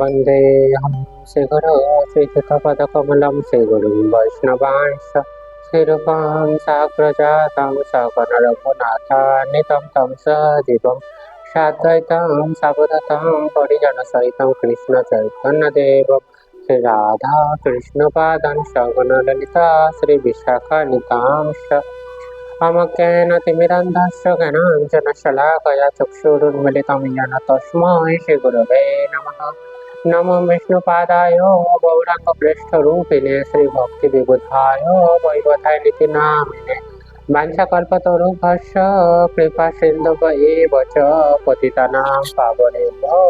वन्देऽहं श्रीगुरो श्रीयुतपदकमलं श्रीगुरुं वैष्णवांश श्रीरूपां साग्रजातां सकनरघुनाथान्वितं तं सजीवं साद्वैतं सावधतां परिजनसहितं कृष्णचैतन्यदेवं श्रीराधा कृष्णपादां सगणललिता श्रीविशाखानितांश अमकेन तिमिरन्धस्य ज्ञानाञ्जनशलाकया चक्षुरुन्मिलितं येन तस्मै श्रीगुरवे नमः नमो विष्णुपादाय गौराङ्गप्रेष्ठरूपिणे श्रीभक्तिविबुधाय वैवधायनिति नामिने वाञ्छकल्पतरुभस्य कृपासिन्धुव एव च पतितानां पावनेभ्यो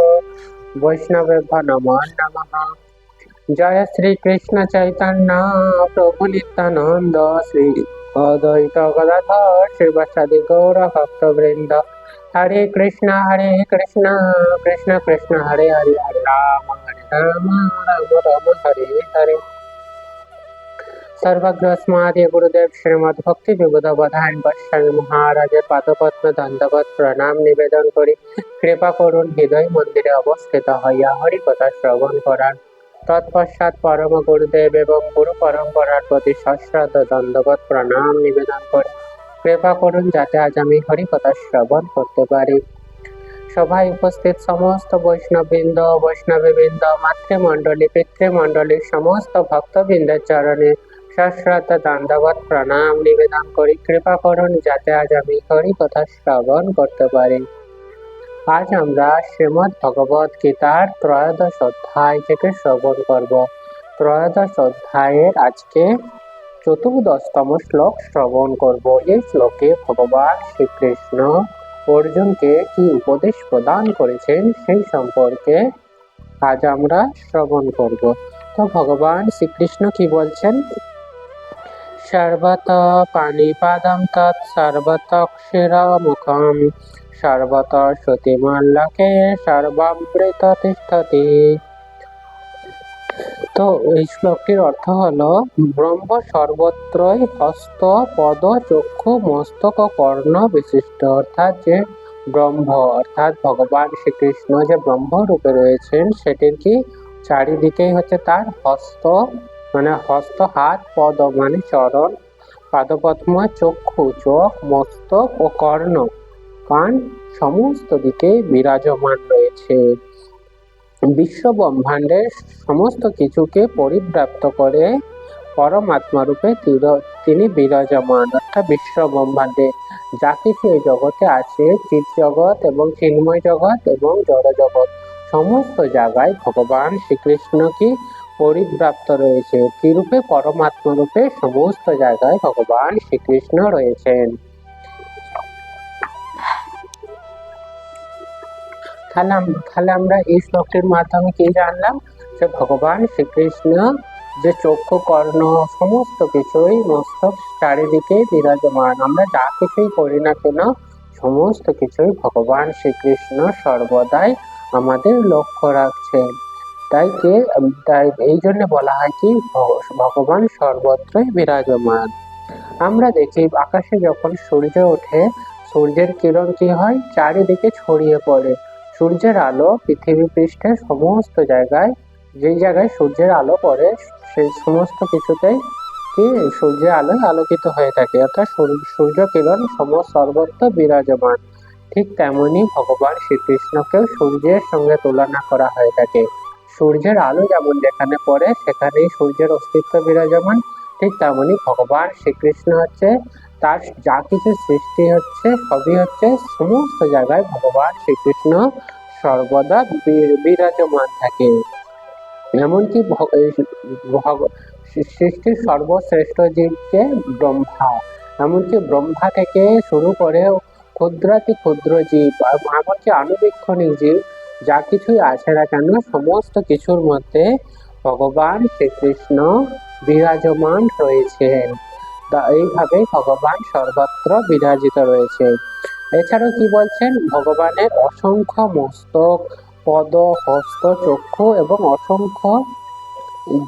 वैष्णवेभ्यो नमो नमः जय श्री कृष्ण चैतन्य प्रभु नित्यानंद श्री अद्वैत गदाधर शिवसादि गौर হরে কৃষ্ণ হরে কৃষ্ণ কৃষ্ণ কৃষ্ণ হরে হরে হরে রাম হরে রাম রাম রাম হরে হরে সর্বগ্রস্মাদে গুরুদেব শ্রীমদ ভক্তি বিবুধবধান বৎস্বামী মহারাজের পাদপত্র দণ্ডবত প্রণাম নিবেদন করি কৃপা করুন, হৃদয় মন্দিরে অবস্থিত হইয়া হরিকথা শ্রবণ করার তৎপশ্চাৎ পরম গুরুদেব এবং গুরু পরম্পরার প্রতি সশ্রদ্ধ দণ্ডবত প্রণাম নিবেদন করি। কৃপা করুন যাতে আজ আমি হরিকথা শ্রবণ করতে পারি। সভায় উপস্থিত সমস্ত বৈষ্ণববৃন্দ বৈষ্ণববৃন্দ, মাতৃমণ্ডলী পিতৃমণ্ডলীর সমস্ত ভক্তবৃন্দের চরণে সশ্রদ্ধ দণ্ডবত প্রণাম নিবেদন করি। কৃপা করুন যাতে আজ আমি হরিকথা শ্রবণ করতে পারি। আজ আমরা শ্রীমদ ভগবত গীতার ত্রয়োদশ অধ্যায় থেকে শ্রবণ করব। ত্রয়োদশ অধ্যায়ের আজকে চতুর্দশতম শ্লোক শ্রবণ করব। এই শ্লোকে ভগবান শ্রীকৃষ্ণ অর্জুনকে কি উপদেশ প্রদান করেছেন সেই সম্পর্কে আজ আমরা শ্রবণ করব। তো ভগবান শ্রীকৃষ্ণ কি বলছেন? সর্বত পানিপাদম তৎ সর্বত মুখম সর্বত শ্রুতিমল্লকে সর্বামৃত তিষ্ঠতি তো এই শ্লোকটির অর্থ হলো, ব্রহ্ম সর্বত্রই হস্ত, পদ, চক্ষু, মস্তক কর্ণ বিশিষ্ট। অর্থাৎ যে ব্রহ্ম, অর্থাৎ ভগবান শ্রীকৃষ্ণ যে ব্রহ্ম রূপে রয়েছেন, সেটির কি চারিদিকেই হচ্ছে তার হস্ত মানে হস্ত, হাত, পদ মানে চরণ, পাদপদ্ম, চক্ষু, চোখ, মস্তক ও কর্ণ। কান, সমস্ত দিকে বিরাজমান রয়েছে। বিশ্ব ব্রহ্মাণ্ডের সমস্ত কিছুকে পরিব্যাপ্ত করে পরমাত্মা রূপে তিনি বিরাজমান। অর্থাৎ বিশ্ব ব্রহ্মাণ্ডে যা কিছু এই জগতে আছে চিৎ জগৎ এবং চিন্ময় জগৎ এবং জড় জগৎ সমস্ত জায়গায় ভগবান শ্রীকৃষ্ণ কি পরিব্যাপ্ত রয়েছে? কি রূপে পরমাত্মা রূপে সমস্ত জায়গায় ভগবান শ্রীকৃষ্ণ রয়েছেন? তাহলে তাহলে আমরা এই শ্লোকটির মাধ্যমে কি জানলাম? যে ভগবান শ্রীকৃষ্ণ যে চক্ষু, কর্ণ, সমস্ত কিছুই মস্তক চারিদিকে বিরাজমান। আমরা যা কিছুই করি না কেন, সমস্ত কিছুই ভগবান শ্রীকৃষ্ণ সর্বদাই আমাদের লক্ষ্য রাখছেন। তাই কে, তাই এই জন্য বলা হয় কি ভগবান সর্বত্রই বিরাজমান। আমরা দেখি আকাশে যখন সূর্য ওঠে, সূর্যের কিরণ কি হয়? চারিদিকে ছড়িয়ে পড়ে। সূর্যের আলো পৃথিবী পৃষ্ঠের সমস্ত জায়গায়, যেই জায়গায় সূর্যের আলো পড়ে, সেই সমস্ত কিছুতেই কি সূর্যের আলোয় আলোকিত হয়ে থাকে। অর্থাৎ সূর্য কিরণ সম সর্বত্র বিরাজমান। ঠিক তেমনি ভগবান শ্রীকৃষ্ণকেও সূর্যের সঙ্গে তুলনা করা হয়ে থাকে। সূর্যের আলো যেমন যেখানে পড়ে, সেখানেই সূর্যের অস্তিত্ব বিরাজমান। ঠিক তেমনি ভগবান শ্রীকৃষ্ণ হচ্ছে তার যা কিছু সৃষ্টি হচ্ছে, সবই হচ্ছে সমস্ত জায়গায় ভগবান শ্রীকৃষ্ণ সর্বদা বিরাজমান থাকে। এমনকি সৃষ্টির সর্বশ্রেষ্ঠ জীবকে ব্রহ্মা, এমনকি ব্রহ্মা থেকে শুরু করে ক্ষুদ্রাতি ক্ষুদ্র জীব, এমনকি আনুবীক্ষণিক জীব, যা কিছুই আছে না কেন, সমস্ত কিছুর মধ্যে ভগবান শ্রীকৃষ্ণ বিরাজমান রয়েছেন। এইভাবে ভগবান সর্বত্র বিরাজিত রয়েছে। এছাড়াও কি বলছেন? ভগবানের অসংখ্য মস্তক, পদ, হস্ত, চক্ষু এবং অসংখ্য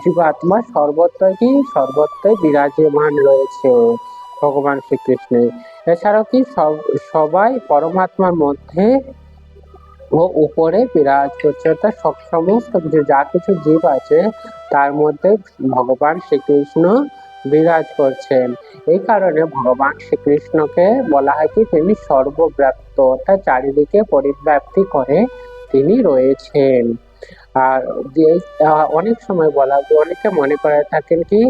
জীবাত্মা সর্বত্রই সর্বত্রই বিরাজমান রয়েছে ভগবান শ্রীকৃষ্ণের। এছাড়াও কি সব, সবাই পরমাত্মার মধ্যে ও উপরে বিরাজ করছে? অর্থাৎ সব সমস্ত যা কিছু জীব আছে, তার মধ্যে ভগবান শ্রীকৃষ্ণ বিরাজ করছেন। এই কারণে ভগবান শ্রীকৃষ্ণকে বলা হয় কি, তিনি সর্বব্যাপ্ত অর্থাৎ চারিদিকে পরিব্যাপ্তি করে তিনি রয়েছেন। আর অনেক সময় বলা, অনেকে মনে করে থাকেন কি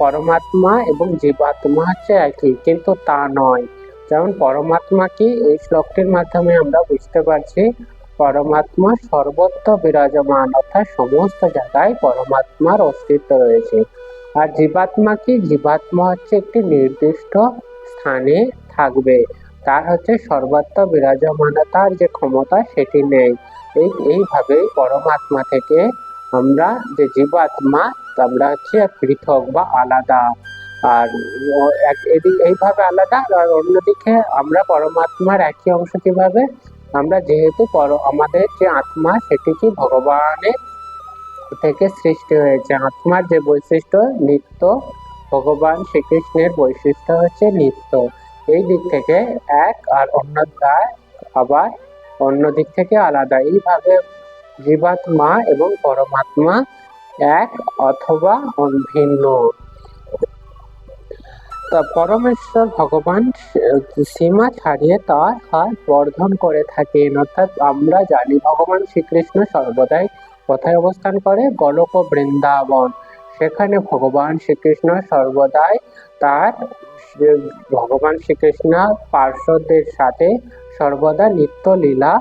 পরমাত্মা এবং জীবাত্মা হচ্ছে একই, কিন্তু তা নয়। যেমন পরমাত্মা কি, এই শ্লোকটির মাধ্যমে আমরা বুঝতে পারছি, পরমাত্মা সর্বত্র বিরাজমান, অর্থাৎ সমস্ত জায়গায় পরমাত্মার অস্তিত্ব রয়েছে। আর জীবাত্মা কি? জীবাত্মা হচ্ছে একটি নির্দিষ্ট স্থানে থাকবে। তার হচ্ছে সর্বত্র বিরাজমানতার যে ক্ষমতা সেটি নেই। এই, এইভাবেই পরমাত্মা থেকে আমরা যে জীবাত্মা, আমরা হচ্ছে পৃথক বা আলাদা। আর এদিক- এইভাবে আলাদা, আর অন্যদিকে আমরা পরমাত্মার একই অংশ কীভাবে? আমরা যেহেতু আমাদের যে আত্মা, সেটি কি ভগবানের থেকে সৃষ্টি হয়েছে। আত্মার যে বৈশিষ্ট্য, নিত্য, ভগবান শ্রীকৃষ্ণের বৈশিষ্ট্য হচ্ছে নিত্য। এই দিক থেকে এক আর অন্য আবার অন্য দিক থেকে আলাদা। এইভাবে জীবাত্মা এবং পরমাত্মা এক অথবা ভিন্ন তা পরমেশ্বর ভগবান সীমা ছাড়িয়ে তার হাত বর্ধন করে থাকেন। অর্থাৎ আমরা জানি, ভগবান শ্রীকৃষ্ণ সর্বদাই কোথায় অবস্থান করে গোলক বৃন্দাবন। সেখানে ভগবান শ্রীকৃষ্ণ সর্বদাই তার ভগবান শ্রীকৃষ্ণ পার্শ্বদের সাথে সর্বদা নিত্য লীলা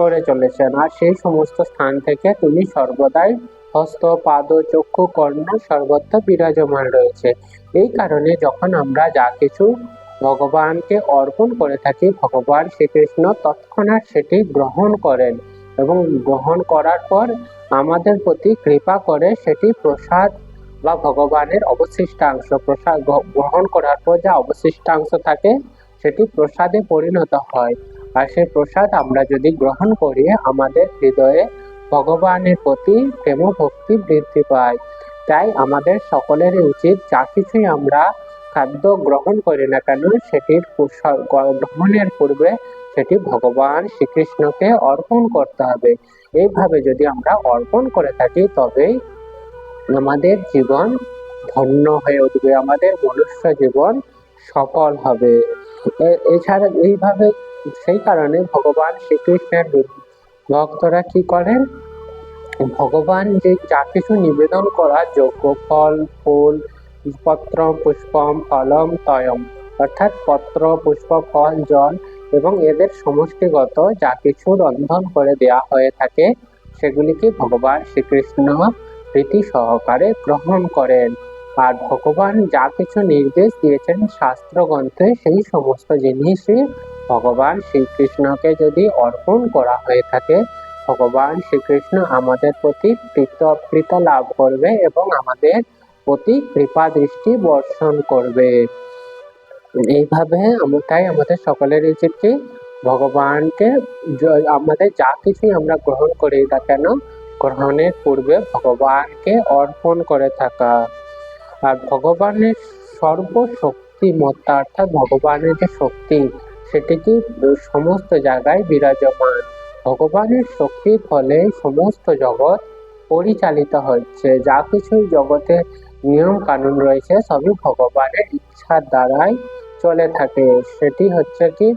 করে চলেছেন। আর সেই সমস্ত স্থান থেকে তিনি সর্বদাই হস্ত, পাদ, চক্ষু, কর্ণ সর্বত্র বিরাজমান রয়েছে। এই কারণে যখন আমরা যা কিছু ভগবানকে অর্পণ করে থাকি, ভগবান শ্রীকৃষ্ণ তৎক্ষণাৎ সেটি গ্রহণ করেন। এবং গ্রহণ করার পর আমাদের প্রতি কৃপা করে সেটি প্রসাদ বা ভগবানের অবশিষ্টাংশ, প্রসাদ গ্রহণ করার পর যা অবশিষ্টাংশ থাকে সেটি প্রসাদে পরিণত হয়। আর সেই প্রসাদ আমরা যদি গ্রহণ করি, আমাদের হৃদয়ে ভগবানের প্রতি প্রেম ভক্তি বৃদ্ধি পায়। তাই আমাদের সকলেরই উচিত যা কিছুই আমরা খাদ্য গ্রহণ করি না কেন, সেটির গ্রহণের পূর্বে সেটি ভগবান শ্রীকৃষ্ণকে অর্পণ করতে হবে। এইভাবে যদি আমরা অর্পণ করে থাকি তবেই আমাদের জীবন ধন্য হয়ে উঠবে, আমাদের মনুষ্য জীবন সফল হবে। এছাড়া এইভাবে, সেই কারণে ভগবান শ্রীকৃষ্ণের ভক্তরা কি করেন? ভগবান যে যা কিছু নিবেদন করা যোগ্য ফল, ফুল, পত্রম, পুষ্পম, ফলম, তয়ম, অর্থাৎ পত্র, পুষ্প, ফল, জল এবং এদের সমষ্টিগত যা কিছু রন্ধন করে দেয়া হয়ে থাকে, সেগুলিকে ভগবান শ্রীকৃষ্ণ প্রীতি সহকারে গ্রহণ করেন। আর ভগবান যা কিছু নির্দেশ দিয়েছেন শাস্ত্রগ্রন্থে, সেই সমস্ত জিনিসই ভগবান শ্রীকৃষ্ণকে যদি অর্পণ করা হয়ে থাকে, ভগবান শ্রীকৃষ্ণ আমাদের প্রতি প্রীত লাভ করবে এবং আমাদের প্রতি কৃপা দৃষ্টি বর্ষণ করবে। এইভাবে আম- তাই আমাদের সকলের উচিত কি ভগবানকে আমাদের যা কিছুই আমরা গ্রহণ করি না কেন, গ্রহণের পূর্বে ভগবানকে অর্পণ করে থাকা। আর ভগবানের সর্বশক্তিমত্তা অর্থাৎ ভগবানের যে শক্তি, সেটি কি সমস্ত জায়গায় বিরাজমান? ভগবানের শক্তির ফলে সমস্ত জগৎ পরিচালিত হচ্ছে। যা কিছুই জগতে নিয়ম কানুন রয়েছে, সবই ভগবানের ইচ্ছার দ্বারাই চলে থাকে। সেটি হচ্ছে কি,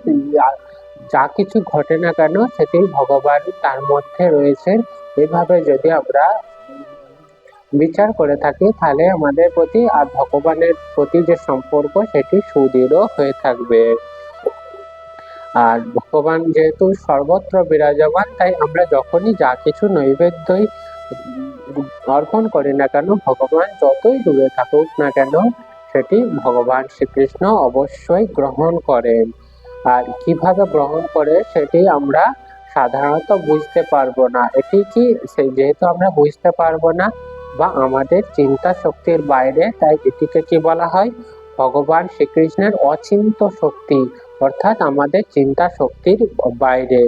যা- কিছু ঘটে না কেন, সেটি ভগবান তার মধ্যে রয়েছেন এভাবে যদি আমরা বিচার করে থাকি, তাহলে আমাদের প্রতি আর ভগবানের প্রতি যে সম্পর্ক, সেটি সুদৃঢ় হয়ে থাকবে। আর ভগবান যেহেতু সর্বত্র বিরাজমান, তাই আমরা যখনই যা কিছু নৈবেদ্যই অর্পণ করি না কেন, ভগবান যতই দূরে থাকুক না কেন সেটি ভগবান শ্রীকৃষ্ণ অবশ্যই গ্রহণ করেন। আর কীভাবে গ্রহণ করে সেটি আমরা সাধারণত বুঝতে পারব না। এটি কি যেহেতু আমরা বুঝতে পারব না বা আমাদের চিন্তা শক্তির বাইরে, তাই এটিকে কি বলা হয়? ভগবান শ্রীকৃষ্ণের অচিন্ত শক্তি, অর্থাৎ আমাদের চিন্তা শক্তির বাইরে।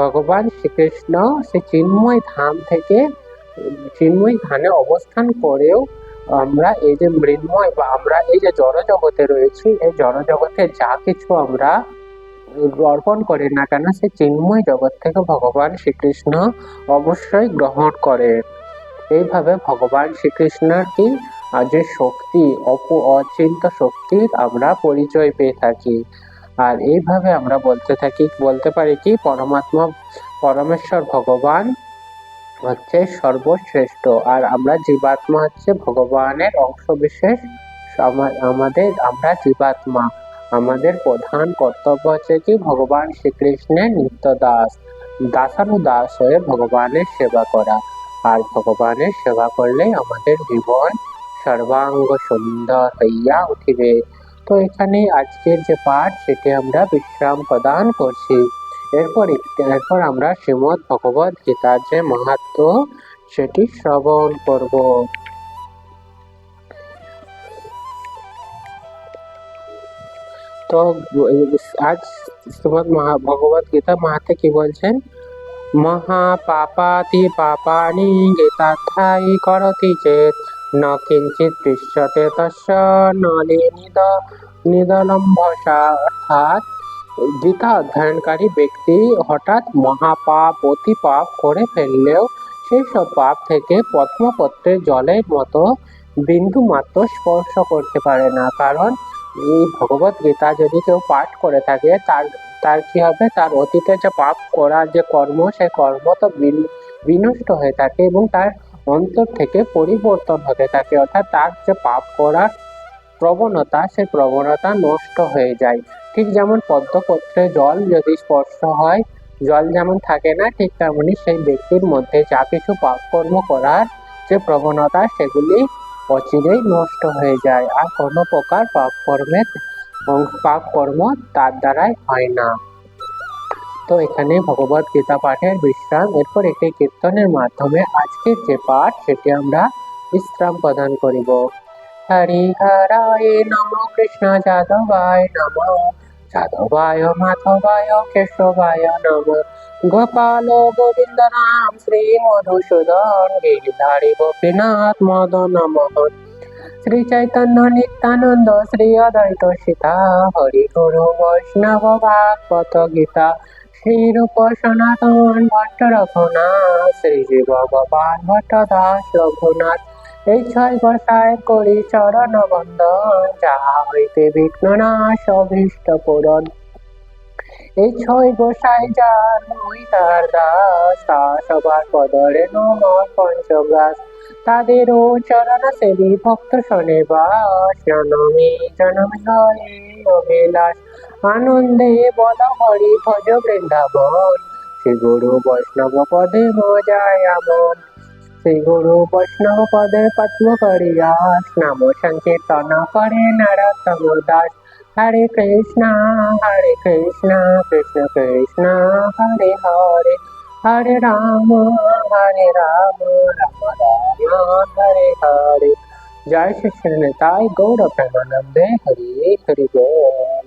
ভগবান শ্রীকৃষ্ণ সে চিন্ময় ধাম থেকে, চিন্ময় ধানে অবস্থান করেও আমরা এই যে মৃন্ময় বা আমরা এই যে জড় জগতে রয়েছি, এই জড় জগতে যা কিছু আমরা অর্পণ করি না কেন সে চিন্ময় জগৎ থেকে ভগবান শ্রীকৃষ্ণ অবশ্যই গ্রহণ করে। এইভাবে ভগবান শ্রীকৃষ্ণের কি যে শক্তি, অপ, অচিন্ত শক্তির আমরা পরিচয় পেয়ে থাকি। আর এইভাবে আমরা বলতে থাকি, বলতে পারি কি, পরমাত্মা, পরমেশ্বর ভগবান হচ্ছে সর্বশ্রেষ্ঠ। আর আমরা জীবাত্মা হচ্ছে ভগবানের অংশবিশেষ। আমা- আমাদের, আমরা জীবাত্মা। আমাদের প্রধান কর্তব্য হচ্ছে কি? ভগবান শ্রীকৃষ্ণের নিত্য দাস দাসানু দাস হয়ে ভগবানের সেবা করা। আর ভগবানের সেবা করলেই আমাদের জীবন সর্বাঙ্গ সুন্দর হইয়া উঠিবে। তো এখানে আজকের যে পাঠ, সেটি আমরা বিশ্রাম প্রদান করছি। এরপর এরপর আমরা শ্রীমদ ভগবত গীতার যে মাহাত্ম, সেটি শ্রবণ করব। তো, আজ শ্রীমদ ভগবত গীতা মাহাতে কি বলছেন? মহা পাপাতি পাপানি গীতাধ্যায়ী করতি চেত, ন কিঞ্চিত দৃশ্যতে তস্য নলে নিদ নিদলম্ভসা অর্থাৎ গীতা অধ্যয়নকারী ব্যক্তি হঠাৎ মহাপাপ অতি পাপ করে ফেললেও সেই সব পাপ থেকে পদ্মপত্রের জলের মতো বিন্দু মাত্র স্পর্শ করতে পারে না। কারণ এই ভগবত গীতা যদি কেউ পাঠ করে থাকে, তার তার কি হবে? তার অতীতে যে পাপ করার যে কর্ম, সেই কর্ম তো বিনষ্ট হয়ে থাকে এবং তার অন্তর থেকে পরিবর্তন হতে থাকে। অর্থাৎ তার যে পাপ করার প্রবণতা, সেই প্রবণতা নষ্ট হয়ে যায়। ঠিক যেমন পদ্মপত্রে জল যদি স্পর্শ হয়, জল যেমন থাকে না, ঠিক তেমনি সেই ব্যক্তির মধ্যে যা কিছু পাপ কর্ম করার যে প্রবণতা, সেগুলি অচিরেই নষ্ট হয়ে যায়। আর কোনো প্রকার পাপ কর্মের পাপ তার দ্বারাই হয় না। তো এখানে ভগবত গীতা পাঠের বিশ্রাম। এরপর একটি কীর্তনের মাধ্যমে আজকের যে পাঠ, সেটি আমরা বিশ্রাম প্রদান করিব। হরি হরায় নম কৃষ্ণ যাদবায় নম যাদবায় মাধবায় কেশবায় নম গোপাল গোবিন্দ নাম শ্রী মধুসূদন গিরিধারী গোপীনাথ মদন মোহন শ্রী চৈতন্য নিত্যানন্দ শ্রী অদ্বৈত সীতা হরি গুরু বৈষ্ণব ভাগবত গীতা শ্রী রূপ সনাতন ভট্ট রঘুনাথ শ্রী জীব ভগবান ভট্ট দাস রঘুনাথ এই ছয় গোসায় করি চরণ বন্দন যাহা হইতে বিঘ্ন নাশ, অভীষ্ট পূরণ। এই ছয় গোসাই যার মই তার দাস, তা সবার পদরে নমর পঞ্চগ্রাস তাদেরও চরণ সেবী ভক্ত শোনে বাস জনমে জনমে হরে অভিলাষ। আনন্দে বল হরি ভজ বৃন্দাবন, শ্রী গুরু বৈষ্ণব পদে মজায় আমন। শ্রী গুরু বৈষ্ণব পদে পদ্ম করিয়াস নাম সংকীর্তন করে নরতম দাস হরে কৃষ্ণ হরে কৃষ্ণ কৃষ্ণ কৃষ্ণ হরে হরে হরে রাম হরে রাম রাম রাম হরে হরে জয় শ্রী তাই গৌর প্রেমানন্দে হরি হরি বল